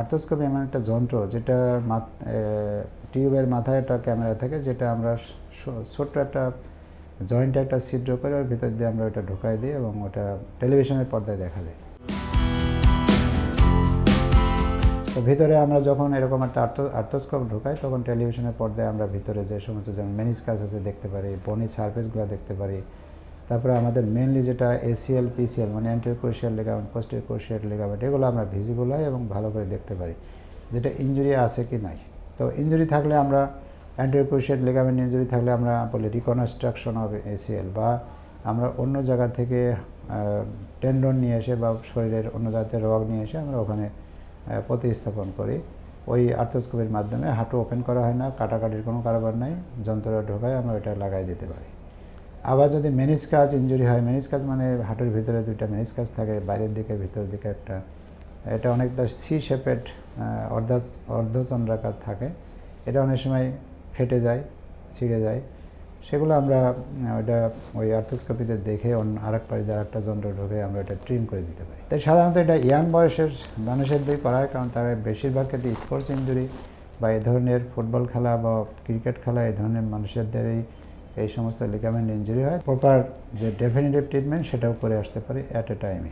Arthroscopy এমন একটা যন্ত্র যেটা টিউবের মাথায় একটা ক্যামেরা থাকে যেটা আমরা ছোট্ট একটা জয়েন্টে একটা ছিদ্র করে ওর ভিতর দিয়ে আমরা ওটা ঢোকাই দিই এবং ওটা টেলিভিশনের পর্দায় দেখা যায়। তো ভিতরে আমরা যখন এরকম একটা আর্থ, আর্থোস্কোপ ঢোকাই, তখন টেলিভিশনের পর্দায় আমরা ভিতরে যে সমস্ত যেমন মেনিসকাস আছে দেখতে পারি বনি সার্ফেসগুলো দেখতে পারি তারপরে আমাদের মেনলি যেটা এসিএল পিসিএল মানে অ্যান্টির ক্রোশিয়াল লিগামেন্ট পোস্টের ক্রোশিয়াল লিগামেন্ট এগুলো আমরা ভিজিবল হয় এবং ভালো করে দেখতে পারি যেটা ইঞ্জুরি আছে কি নাই। তো ইঞ্জুরি থাকলে আমরা অ্যান্টির ক্রোশিয়াল লিগামেন্ট ইঞ্জুরি থাকলে আমরা বলি রিকনস্ট্রাকশন অফ এসিএল বা আমরা অন্য জায়গা থেকে টেন্ডন নিয়ে এসে বা শরীরের অন্য জায়গাতে রোগ নিয়ে এসে আমরা ওখানে প্রতিস্থাপন করি। ওই আর্থোস্কোপের মাধ্যমে হাঁটু ওপেন করা হয় না, কাটাকাটির কোনো কারবার নাই যন্ত্র ঢোকায় আমরা ওটা লাগাই দিতে পারি। আবার যদি মেনিসকাস ইঞ্জুরি হয় মেনিসকাস মানে হাঁটুর ভিতরে দুইটা মেনিসকাস থাকে, বাইরের দিকে, ভিতরের দিকে একটা। এটা অনেকটা সি শেপেড অর্ধ, অর্ধচন্দ্রাকার থাকে। এটা অনেক সময় ফেটে যায়, ছিঁড়ে যায়। সেগুলো আমরা ওটা ওই আর্থোস্কোপিতে দেখে অন্য আরেক পাড়ি আর একটা যন্ত্র ঢোকে আমরা এটা ট্রিম করে দিতে পারি। তাই সাধারণত এটা ইয়াং বয়সের মানুষের দিয়ে করা হয়, কারণ তারা বেশিরভাগ ক্ষেত্রে স্পোর্টস ইঞ্জুরি বা এ ধরনের ফুটবল খেলা বা ক্রিকেট খেলা, এ ধরনের মানুষদেরই এই সমস্ত লিগামেন্ট ইঞ্জুরি হয়। প্রপার যে ডেফিনেটিভ ট্রিটমেন্ট সেটাও করে আসতে পারি অ্যাট এ টাইমে